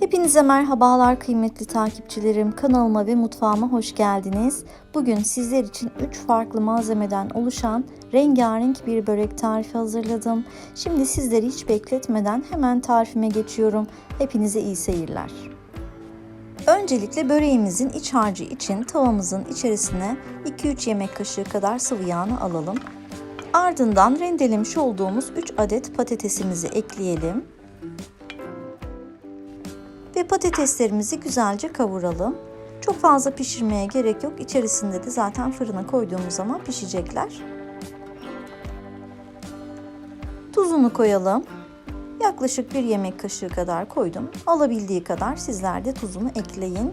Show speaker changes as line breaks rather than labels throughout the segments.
Hepinize merhabalar kıymetli takipçilerim. Kanalıma ve mutfağıma hoş geldiniz. Bugün sizler için 3 farklı malzemeden oluşan rengarenk bir börek tarifi hazırladım. Şimdi sizleri hiç bekletmeden hemen tarifime geçiyorum. Hepinize iyi seyirler. Öncelikle böreğimizin iç harcı için tavamızın içerisine 2-3 yemek kaşığı kadar sıvı yağını alalım. Ardından rendelemiş olduğumuz 3 adet patatesimizi ekleyelim ve patateslerimizi güzelce kavuralım. Çok fazla pişirmeye gerek yok. İçerisinde de zaten fırına koyduğumuz zaman pişecekler. Tuzunu koyalım. Yaklaşık bir yemek kaşığı kadar koydum. Alabildiği kadar sizler de tuzunu ekleyin.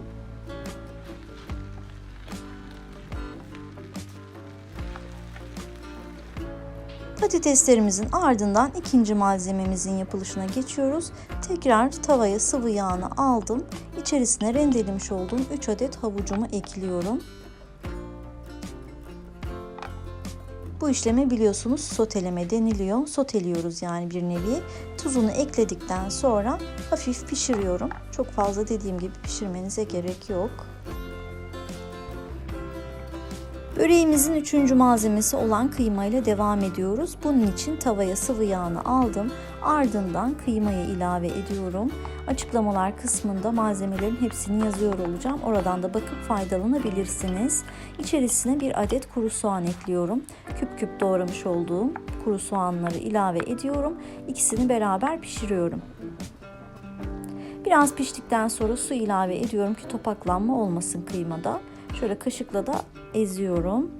Patateslerimizin ardından ikinci malzememizin yapılışına geçiyoruz. Tekrar tavaya sıvı yağını aldım. İçerisine rendelemiş olduğum 3 adet havucumu ekliyorum. Bu işlemi biliyorsunuz soteleme deniliyor. Soteliyoruz yani bir nevi. Tuzunu ekledikten sonra hafif pişiriyorum. Çok fazla dediğim gibi pişirmenize gerek yok. Böreğimizin üçüncü malzemesi olan kıyma ile devam ediyoruz. Bunun için tavaya sıvı yağını aldım. Ardından kıymayı ilave ediyorum. Açıklamalar kısmında malzemelerin hepsini yazıyor olacağım. Oradan da bakıp faydalanabilirsiniz. İçerisine bir adet kuru soğan ekliyorum. Küp küp doğramış olduğum kuru soğanları ilave ediyorum. İkisini beraber pişiriyorum. Biraz piştikten sonra su ilave ediyorum ki topaklanma olmasın kıymada. Şöyle kaşıkla da eziyorum.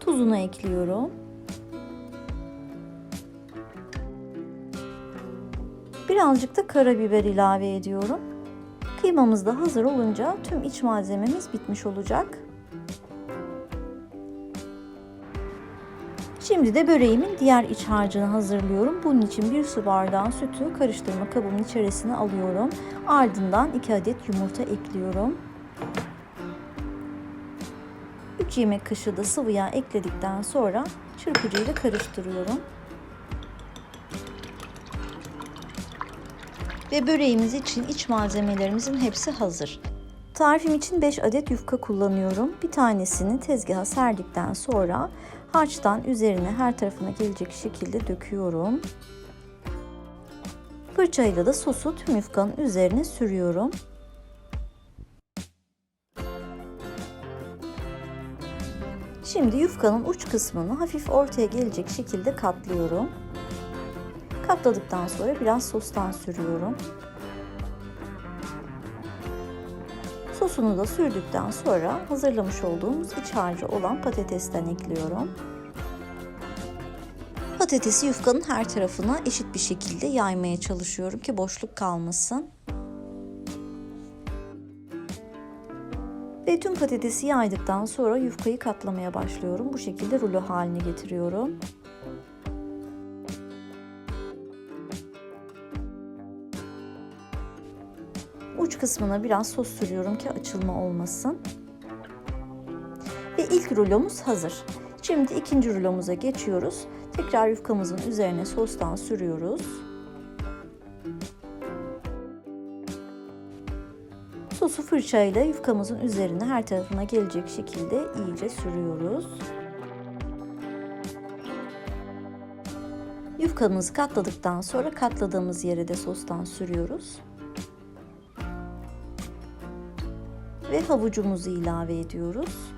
Tuzunu ekliyorum. Birazcık da karabiber ilave ediyorum. Kıymamız da hazır olunca tüm iç malzememiz bitmiş olacak. Şimdi de böreğimin diğer iç harcını hazırlıyorum. Bunun için bir su bardağı sütü karıştırma kabımın içerisine alıyorum. Ardından 2 adet yumurta ekliyorum. 3 yemek kaşığı da sıvı yağ ekledikten sonra çırpıcıyla karıştırıyorum. Ve böreğimiz için iç malzemelerimizin hepsi hazır. Tarifim için 5 adet yufka kullanıyorum. Bir tanesini tezgaha serdikten sonra harçtan üzerine her tarafına gelecek şekilde döküyorum. Fırçayla da sosu tüm yufkanın üzerine sürüyorum. Şimdi yufkanın uç kısmını hafif ortaya gelecek şekilde katlıyorum. Katladıktan sonra biraz sostan sürüyorum. Sosunu da sürdükten sonra hazırlamış olduğumuz iç harcı olan patatesten ekliyorum. Patatesi yufkanın her tarafına eşit bir şekilde yaymaya çalışıyorum ki boşluk kalmasın. Tüm patatesi yaydıktan sonra yufkayı katlamaya başlıyorum. Bu şekilde rulo haline getiriyorum. Uç kısmına biraz sos sürüyorum ki açılma olmasın. Ve ilk rulomuz hazır. Şimdi ikinci rulomuza geçiyoruz. Tekrar yufkamızın üzerine sostan sürüyoruz. Sosu fırçayla yufkamızın üzerine her tarafına gelecek şekilde iyice sürüyoruz. Yufkamızı katladıktan sonra katladığımız yere de sostan sürüyoruz. Ve havucumuzu ilave ediyoruz.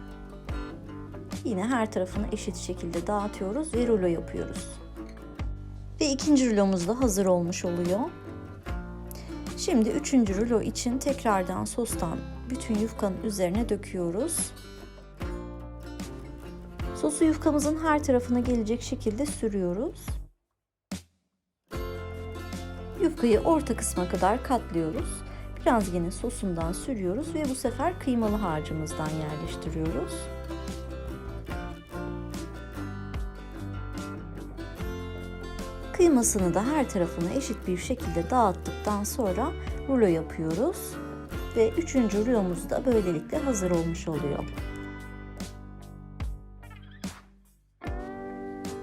Yine her tarafını eşit şekilde dağıtıyoruz ve rulo yapıyoruz. Ve ikinci rulomuz da hazır olmuş oluyor. Şimdi üçüncü rulo için tekrardan sostan bütün yufkanın üzerine döküyoruz. Sosu yufkamızın her tarafına gelecek şekilde sürüyoruz. Yufkayı orta kısma kadar katlıyoruz. Biraz yine sosundan sürüyoruz ve bu sefer kıymalı harcımızdan yerleştiriyoruz. Kıymasını da her tarafına eşit bir şekilde dağıttıktan sonra rulo yapıyoruz. Ve üçüncü rulomuz da böylelikle hazır olmuş oluyor.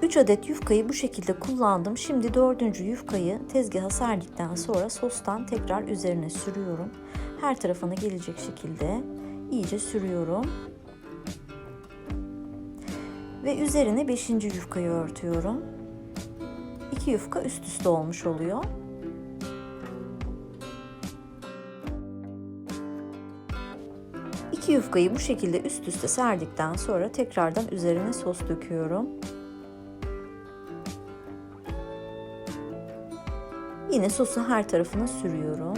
3 adet yufkayı bu şekilde kullandım. Şimdi dördüncü yufkayı tezgaha serdikten sonra sostan tekrar üzerine sürüyorum. Her tarafına gelecek şekilde iyice sürüyorum. Ve üzerine beşinci yufkayı örtüyorum. İki yufka üst üste olmuş oluyor. İki yufkayı bu şekilde üst üste serdikten sonra tekrardan üzerine sos döküyorum. Yine sosu her tarafına sürüyorum.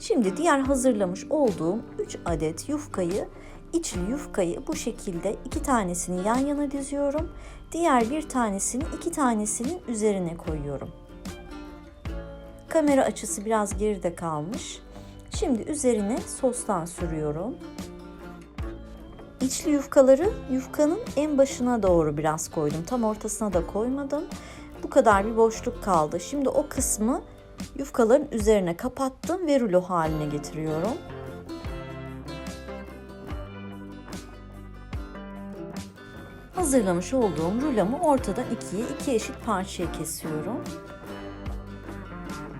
Şimdi diğer hazırlamış olduğum 3 adet yufkayı, içli yufkayı bu şekilde iki tanesini yan yana diziyorum. Diğer bir tanesini iki tanesinin üzerine koyuyorum. Kamera açısı biraz geride kalmış. Şimdi üzerine sostan sürüyorum. İçli yufkaları yufkanın en başına doğru biraz koydum. Tam ortasına da koymadım. Bu kadar bir boşluk kaldı. Şimdi o kısmı yufkaların üzerine kapattım ve rulo haline getiriyorum. Hazırlamış olduğum rulomu ortadan ikiye iki eşit parçaya kesiyorum.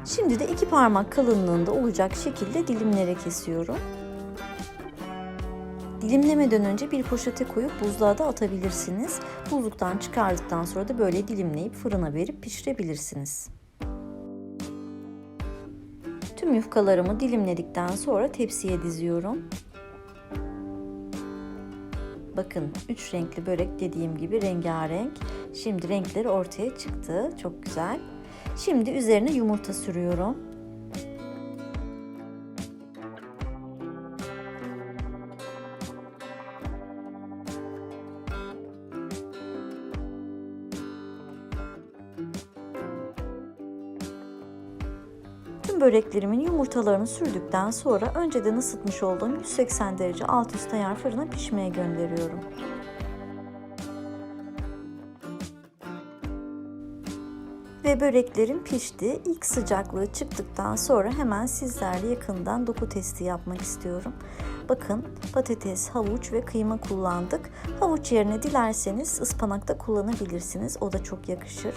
Şimdi de iki parmak kalınlığında olacak şekilde dilimlere kesiyorum. Dilimlemeden önce bir poşete koyup buzluğa da atabilirsiniz. Buzluktan çıkardıktan sonra da böyle dilimleyip fırına verip pişirebilirsiniz. Tüm yufkalarımı dilimledikten sonra tepsiye diziyorum. Bakın üç renkli börek dediğim gibi rengarenk. Şimdi renkleri ortaya çıktı. Çok güzel. Şimdi üzerine yumurta sürüyorum. Böreklerimin yumurtalarını sürdükten sonra önceden ısıtmış olduğum 180 derece alt üst ayar fırına pişmeye gönderiyorum. Ve böreklerim pişti. İlk sıcaklığı çıktıktan sonra hemen sizlerle yakından doku testi yapmak istiyorum. Bakın patates, havuç ve kıyma kullandık. Havuç yerine dilerseniz ıspanak da kullanabilirsiniz. O da çok yakışır.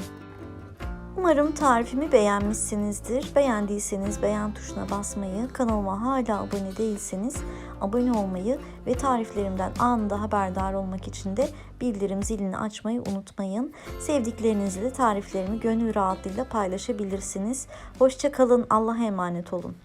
Umarım tarifimi beğenmişsinizdir. Beğendiyseniz beğen tuşuna basmayı, kanalıma hala abone değilseniz abone olmayı ve tariflerimden anında haberdar olmak için de bildirim zilini açmayı unutmayın. Sevdiklerinizle tariflerimi gönül rahatlığıyla paylaşabilirsiniz. Hoşçakalın, Allah'a emanet olun.